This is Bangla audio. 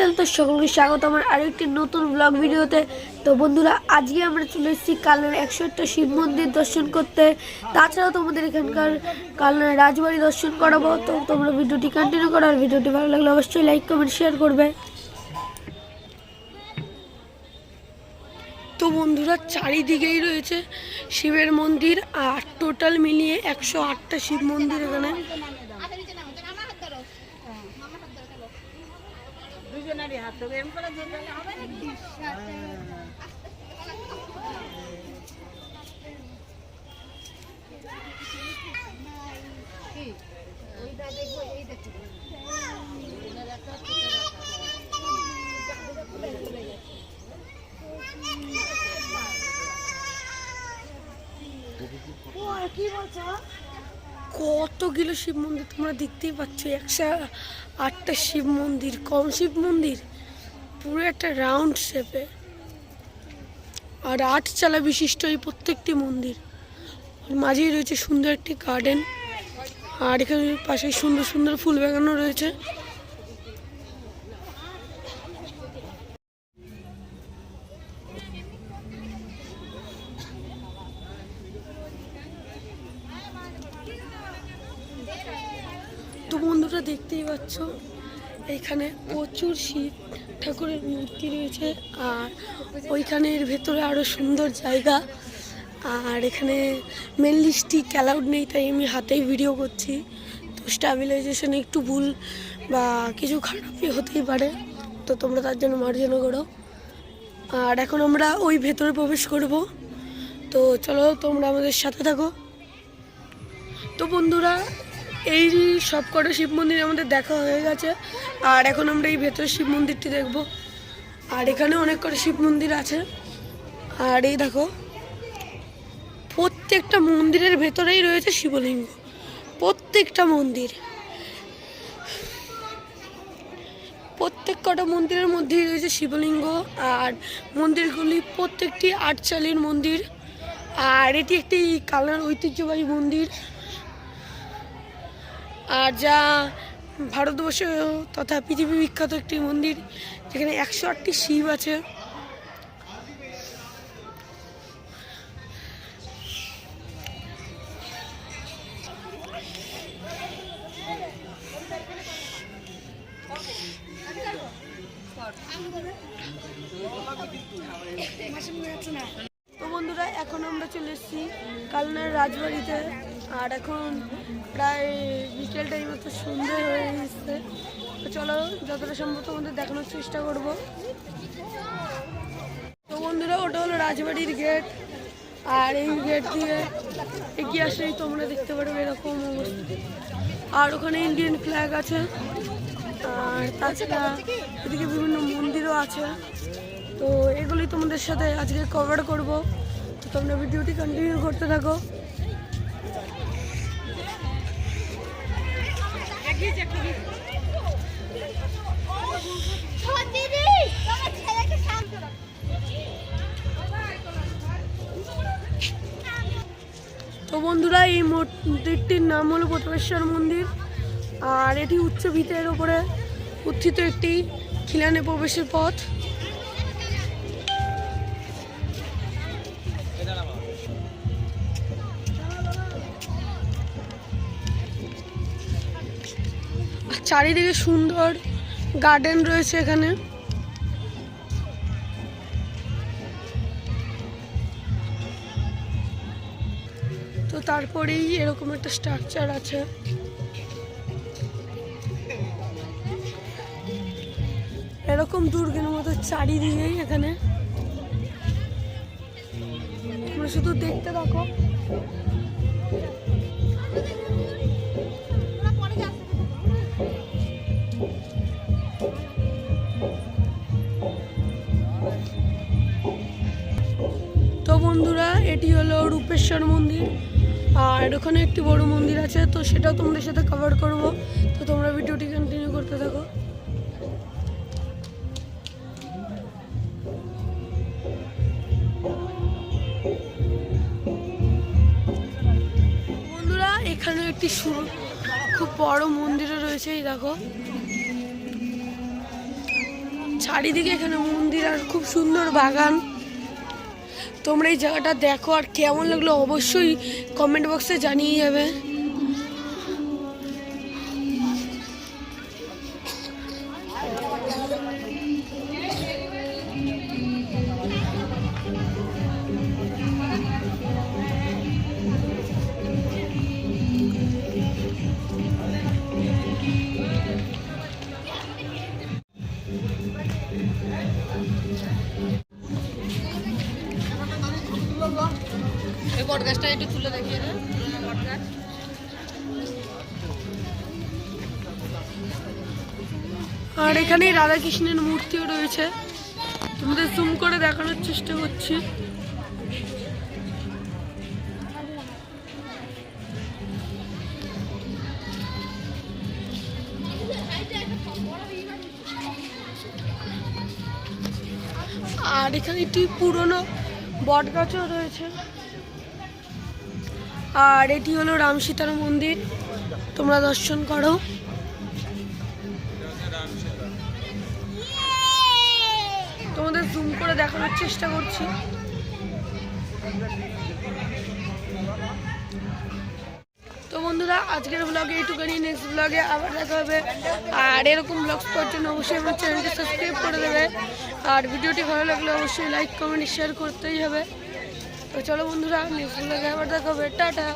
চ্যানেল তো সকলকে স্বাগত। আমার আরেকটি নতুন ব্লগ ভিডিওতে। তো বন্ধুরা, আজকে আমরা চলে এসেছি কালনার একশো একটা শিব মন্দির দর্শন করতে। তাছাড়াও তোমাদের এখানকার কালনার রাজবাড়ি দর্শন করাবো। তো তোমরা ভিডিওটি কন্টিনিউ করো আর ভিডিওটি ভালো লাগলে অবশ্যই লাইক কমেন্ট শেয়ার করবে। তো বন্ধুরা, চারিদিকেই রয়েছে শিবের মন্দির আর টোটাল মিলিয়ে একশো আটটা শিব মন্দির এখানে। দুজনেরই হাত ধরে এরকম করে ধরলে হবে নাকি? কত কিলো শিব মন্দির তোমরা দেখতেই পাচ্ছ? একশো আটটা শিব মন্দির, কম শিব মন্দির? পুরো একটা রাউন্ড শেপে আর আট চালা বিশিষ্ট এই প্রত্যেকটি মন্দির। মাঝেই রয়েছে সুন্দর একটি গার্ডেন আর এখানে পাশে সুন্দর সুন্দর ফুল বাগানও রয়েছে। তো বন্ধুরা দেখতেই পাচ্ছ, এখানে প্রচুর শিব ঠাকুরের মূর্তি রয়েছে, আর ওইখানের ভেতরে আরও সুন্দর জায়গা, আর এখানে মেনলি স্টিক অ্যালাউড নেই, তাই আমি হাতেই ভিডিও করছি। তো স্টাবিলাইজেশনে একটু ভুল বা কিছু খারাপই হতেই পারে, তো তোমরা তার জন্য মার্জনা করো। আর এখন আমরা ওই ভেতরে প্রবেশ করব। তো চলো তোমরা আমাদের সাথে থাকো। তো বন্ধুরা এই সব কটা শিব মন্দির আমাদের দেখা হয়ে গেছে। আর এখন আমরা এই ভেতরে শিব মন্দিরটি দেখব। আর এখানে অনেক কটা শিব মন্দির আছে। আর এই দেখো, প্রত্যেকটা মন্দিরের ভেতরেই রয়েছে শিবলিঙ্গ। প্রত্যেকটা মন্দির। প্রত্যেক কটা মন্দিরের মধ্যেই রয়েছে শিবলিঙ্গ। আর মন্দিরগুলি প্রত্যেকটি আটচালির মন্দির। আর এটি একটি কালার ঐতিহ্যবাহী মন্দির। আর যা ভারতবর্ষ তথা পৃথিবী বিখ্যাত একটি মন্দির যেখানে একশো আটটি শিব আছে। তো বন্ধুরা, এখন আমরা চলে এসেছি কালনার রাজবাড়িতে। আর এখন প্রায় বিকেল টাইম তো সন্ধে হয়ে এসছে। তো চলো, যতটা সম্ভব তোমাদের দেখানোর চেষ্টা করব। তো বন্ধুরা, ওটা হলো রাজবাড়ির গেট। আর এই গেট দিয়ে এগিয়ে আসলেই তোমরা দেখতে পারবে এরকম আর ওখানে ইন্ডিয়ান ফ্ল্যাগ আছে। আর তাছাড়া এদিকে বিভিন্ন মন্দিরও আছে। তো এগুলি তোমাদের সাথে আজকে কভার করব। তোমরা ভিডিওটি কন্টিনিউ করতে থাকো। তো বন্ধুরা, এই মন্দিরটির নাম হলো প্রথমেশ্বর মন্দির, আর এটি উচ্চ ভিতের ওপরে উত্থিত একটি খিলানে প্রবেশের পথ চারিদিকে সুন্দর গার্ডেন রয়েছে এখানে। তো তারপরেই এরকম একটা স্ট্রাকচার আছে। এরকম দুর্গের মতো চারিদিকেই এখানে। শুধু দেখতে থাকো। দক্ষিণেশ্বর মন্দির। আর ওখানে একটি বড় মন্দির আছে, তো সেটাও তোমাদের সাথে কভার করব। তো তোমরা ভিডিওটি কন্টিনিউ করতে থাকো। বন্ধুরা এখানে একটি খুব বড় মন্দিরও রয়েছে, এই দেখো। চারিদিকে এখানে মন্দির আর খুব সুন্দর বাগান। তোমরা এই জায়গাটা দেখো আর কেমন লাগল অবশ্যই কমেন্ট বক্সে জানিয়ে যাবে। এই বটগাছটা একটু তুলে দেখিয়ে আর এখানে রাধাকৃষ্ণের মূর্তিও রয়েছে। তোমাদের জুম করে দেখানোর চেষ্টা করছি। আর এখানে একটি পুরনো বট গাছও রয়েছে। আর এটি হলো রাম সীতার মন্দির। তোমরা দর্শন করো। তোমাদের জুম করে দেখানোর চেষ্টা করছি। আজকের ব্লগে এইটুখানি নেক্সট ব্লগে আবার দেখা হবে। আর এরকম ব্লগস পাওয়ার জন্য অবশ্যই আমার চ্যানেলটি সাবস্ক্রাইব করে দেবে। আর ভিডিওটি ভালো লাগলে অবশ্যই লাইক কমেন্ট শেয়ার করতেই হবে। তো চলো বন্ধুরা নেক্সট ব্লগে আবার দেখা হবে। টাটা!